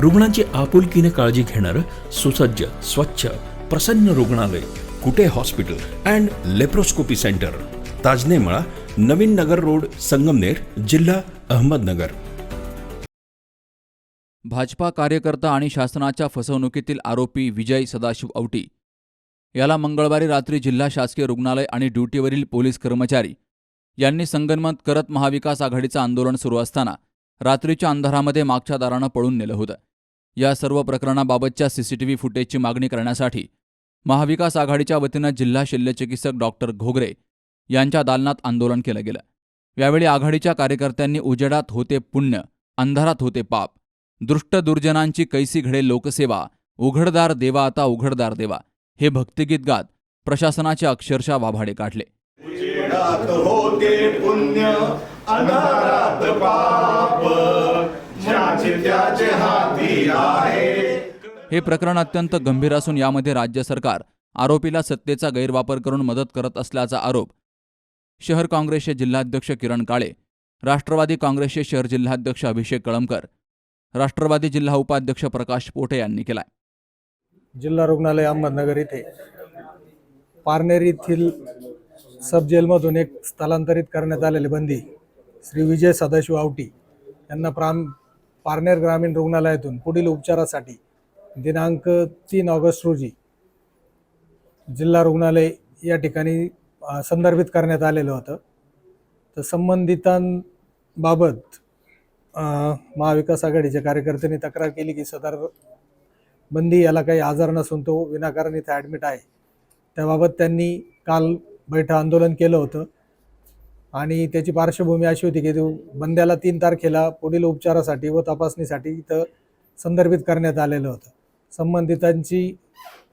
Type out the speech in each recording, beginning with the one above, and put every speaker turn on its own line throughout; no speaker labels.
रुग्णांची आपुलकीने काळजी घेणारं सुसज्ज स्वच्छ प्रसन्न रुग्णालय Kute hospital and laparoscopy centre. Tajnemala Navin Nagar road Sangamner जिल्हा अहमदनगर.
भाजपा कार्यकर्ता आणि शासनाच्या फसवणुकीतील आरोपी विजय सदाशिव औटी. याला मंगळवारी रात्री जिल्हा शासकीय रुग्णालय आणि ड्युटीवरील पोलीस कर्मचारी यांनी संगनमत करत महाविकास आघाडीचं आंदोलन सुरू असताना रात्रीच्या अंधारामध्ये मागच्या दारानं पळून नेलं होतं. या सर्व प्रकरणाबाबतच्या सीसीटीव्ही फुटेजची मागणी करण्यासाठी महाविकास आघाडीच्या वतीनं जिल्हा शल्यचिकित्सक डॉक्टर घोगरे यांच्या दालनात आंदोलन केलं गेलं. यावेळी आघाडीच्या कार्यकर्त्यांनी उजेडात होते पुण्य अंधारात होते पाप दृष्ट दुर्जनांची कैसी घडे लोकसेवा उघडदार देवा आता उघडदार देवा हे भक्तिगीत गात प्रशासनाचे अक्षरशः वाभाडे काढले.
उजेडात होते पुण्य अंधारात पाप. ज्याचे त्याचे हाती आहे.
हे प्रकरण अत्यंत गंभीर असून यामध्ये राज्य सरकार आरोपीला सत्तेचा गैरवापर करून मदत करत असल्याचा आरोप शहर काँग्रेसचे जिल्हाध्यक्ष किरण काळे राष्ट्रवादी काँग्रेसचे शहर जिल्हाध्यक्ष अभिषेक कळमकर राष्ट्रवादी जिल्हा उपाध्यक्ष प्रकाश पोटे यांनी केलाय.
जिल्हा रुग्णालय अहमदनगर येथे पारनेर येथील सब जेलमधून एक स्थलांतरित करण्यात आलेले बंदी श्री विजय सदाशिव आवटी यांना प्राम पारनेर ग्रामीण रुग्णालयातून पुढील उपचारासाठी दिनांक तीन ऑगस्ट रोजी जिल्हा रुग्णालय या ठिकाणी संदर्भित करण्यात आलेलं होतं. तर संबंधितांबाबत महाविकास आघाडीच्या कार्यकर्त्यांनी तक्रार केली की सदर बंदी याला काही आजार नसून तो विनाकारण इथे ॲडमिट आहे. त्याबाबत त्यांनी काल बैठं आंदोलन केलं होतं. आणि त्याची पार्श्वभूमी अशी होती की तो बंद्याला तीन तारखेला पुढील उपचारासाठी व तपासणीसाठी इथं संदर्भित करण्यात आलेलं होतं. संबंधितांची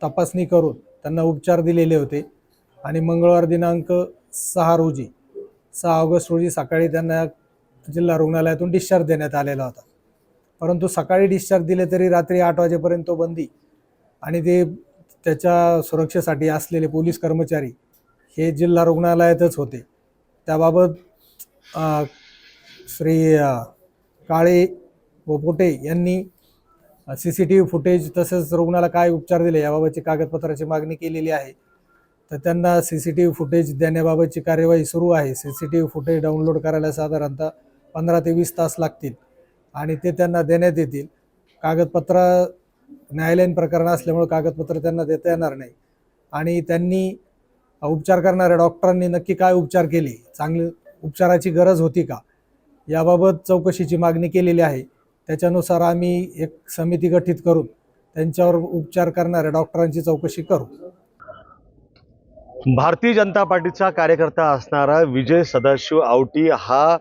तपासणी करून त्यांना उपचार दिलेले होते. आणि मंगळवार दिनांक सहा रोजी सहा ऑगस्ट रोजी सकाळी त्यांना जिल्हा रुग्णालयातून डिस्चार्ज देण्यात आलेला होता. परंतु सकाळी डिस्चार्ज दिले तरी रात्री आठ वाजेपर्यंत तो बंदी आणि ते त्याच्या सुरक्षेसाठी असलेले पोलीस कर्मचारी हे जिल्हा रुग्णालयातच होते. त्याबाबत श्री काळे व पोटे यांनी C C T V footage तसेच रुग्णाला काय उपचार दिले याबाबतची कागदपत्राची मागणी केलेली आहे. तर त्यांना C C T V footage देण्याबाबतची कार्यवाही सुरू आहे. C C T V footage download करायला साधारणतः पंधरा ते वीस तास लागतील आणि ते त्यांना देण्यात येतील. कागदपत्र न्यायालयीन प्रकरण असल्यामुळे कागदपत्र त्यांना देता येणार नाही. आणि त्यांनी उपचार करणाऱ्या डॉक्टरांनी नक्की काय उपचार केले? चांगले उपचाराची गरज होती का? याबाबत चौकशीची मागणी केलेली आहे. त्याच्यानुसार आम्ही एक समिती गठीत करून त्यांच्यावर उपचार करणाऱ्या डॉक्टरांची चौकशी करू.
भारतीय जनता पार्टीचा कार्यकर्ता असणारा विजय सदाशिव आवटी हा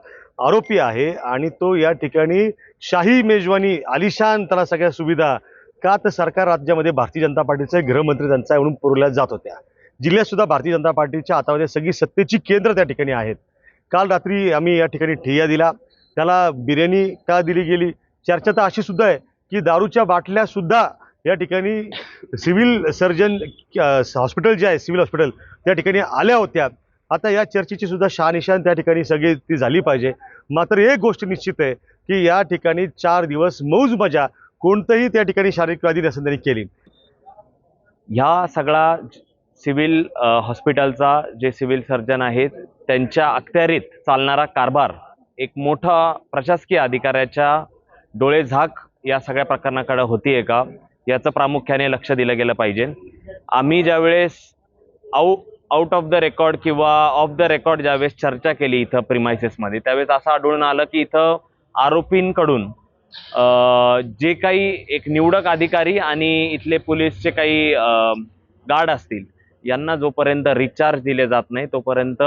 आरोपी आहे आणि तो या ठिकाणी शाही मेजवानी आलिशान त्याला सगळ्या सुविधा का तर सरकार राज्यामध्ये भारतीय जनता पार्टीचे गृहमंत्री त्यांचा म्हणून पुरवल्या जात होत्या. जिल्ह्यात सुद्धा भारतीय जनता पार्टीच्या हातामध्ये सगळी सत्तेची केंद्र त्या ठिकाणी आहेत. काल रात्री आम्ही या ठिकाणी ठिय्या दिला. त्याला बिर्याणी का दिली गेली? चर्चा तर अशी सुद्धा आहे की दारूच्या बाटल्या सुद्धा या ठिकाणी सिव्हिल सर्जन हॉस्पिटल जे आहे सिव्हिल हॉस्पिटल त्या ठिकाणी आल्या होत्या. आता या चर्चेची सुद्धा शहानिशान त्या ठिकाणी सगळी ती झाली पाहिजे. मात्र एक गोष्ट निश्चित आहे की या ठिकाणी चार दिवस मौज मजा कोणतंही त्या ठिकाणी शारीरिक व्याधी त्यांनी केली.
ह्या सगळा सिव्हिल हॉस्पिटलचा जे सिव्हिल सर्जन आहेत त्यांच्या अखत्यारीत चालणारा कारभार एक मोठा प्रशासकीय अधिकाऱ्याच्या डोळेझाक या सगळ्या प्रकरणाकडे आहे का? याचं प्रामुख्याने लक्ष दिलं गेलं पाहिजे. आम्ही ज्यावेळेस आउ आउट ऑफ द रेकॉर्ड किंवा ऑफ द रेकॉर्ड ज्यावेळेस चर्चा केली इथं प्रिमायसेसमध्ये त्यावेळेस असं आढळून आलं की इथं आरोपींकडून जे काही एक निवडक अधिकारी आणि इथले पोलीसचे काही गार्ड असतील यांना जोपर्यंत रिचार्ज दिले जात नाही तोपर्यंत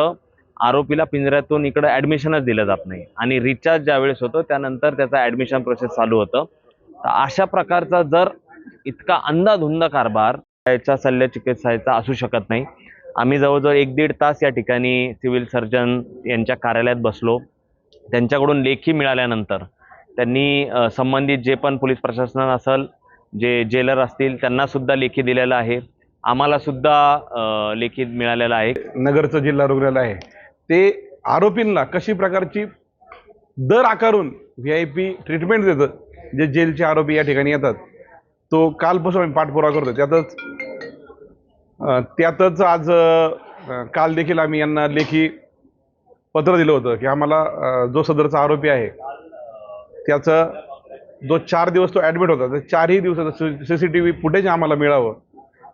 आरोपीला पिंजऱ्यातून इकडं ॲडमिशनच दिलं जात नाही. आणि रिचार्ज ज्यावेळेस होतो त्यानंतर त्याचा ॲडमिशन प्रोसेस चालू होतं. तर अशा प्रकारचा जर इतका अंदाधुंद कारभार याचा सल्ल्या चिकित्साचा असू शकत नाही. आम्ही जवळजवळ एक दीड तास या ठिकाणी सिव्हिल सर्जन यांच्या कार्यालयात बसलो. त्यांच्याकडून लेखी मिळाल्यानंतर त्यांनी संबंधित जे पण पोलीस प्रशासन असेल जे जेलर असतील त्यांनासुद्धा लेखी दिलेलं आहे. आम्हाला सुद्धा लेखी मिळालेलं आहे.
नगरचं जिल्हा रुग्णालय आहे. ते आरोपींना कशी प्रकारची दर आकारून व्ही आय पी ट्रीटमेंट देतं जे जेलचे आरोपी या ठिकाणी येतात तो कालपासून आम्ही पाठपुरावा करतो त्यातच त्यातच आज काल देखील आम्ही यांना लेखी पत्र दिलं होतं की आम्हाला जो सदरचा आरोपी आहे त्याचं जो चार दिवस तो ॲडमिट होता तर चारही दिवसाचं C C T V footage आम्हाला मिळावं.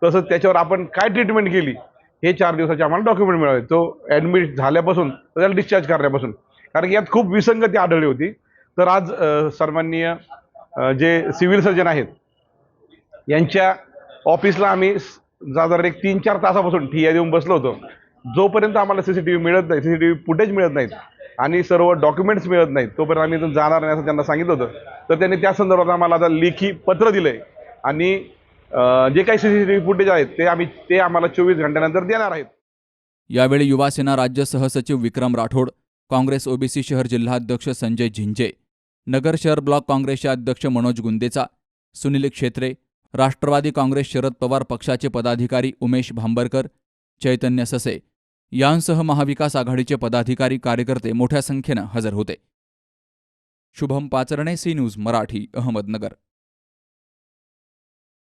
तसंच त्याच्यावर आपण काय ट्रीटमेंट केली हे चार दिवसाचे आम्हाला डॉक्युमेंट मिळाले. तो ॲडमिट झाल्यापासून त्याला डिस्चार्ज करण्यापासून. कारण की यात खूप विसंगती आढळली होती. तर आज अ, सन्माननीय जे सिव्हिल सर्जन आहेत यांच्या ऑफिसला आम्ही साधारण एक तीन चार तासापासून ठिया देऊन बसलो होतो. जोपर्यंत आम्हाला सी सी टी व्ही मिळत नाही C C T V footage मिळत नाहीत आणि सर्व डॉक्युमेंट्स मिळत नाहीत तोपर्यंत आम्ही इथून जाणार नाही असं त्यांना सांगितलं होतं. तर त्यांनी त्या संदर्भात आम्हाला आता लेखी पत्र दिलं आहे आणि जे काही C C T V footage आहेत ते आम्ही ते आम्हाला चोवीस घंट्यानंतर देणार आहेत.
यावेळी युवासेना राज्य सहसचिव विक्रम राठोड काँग्रेस ओबीसी शहर जिल्हाध्यक्ष संजय झिंजे नगर शहर ब्लॉक काँग्रेसचे अध्यक्ष मनोज गुंदेचा सुनील क्षेत्रे राष्ट्रवादी काँग्रेस शरद पवार पक्षाचे पदाधिकारी उमेश भांबरकर चैतन्य ससे यांसह महाविकास आघाडीचे पदाधिकारी कार्यकर्ते मोठ्या संख्येनं हजर होते. Shubham Pacharne C news Marathi Ahmednagar.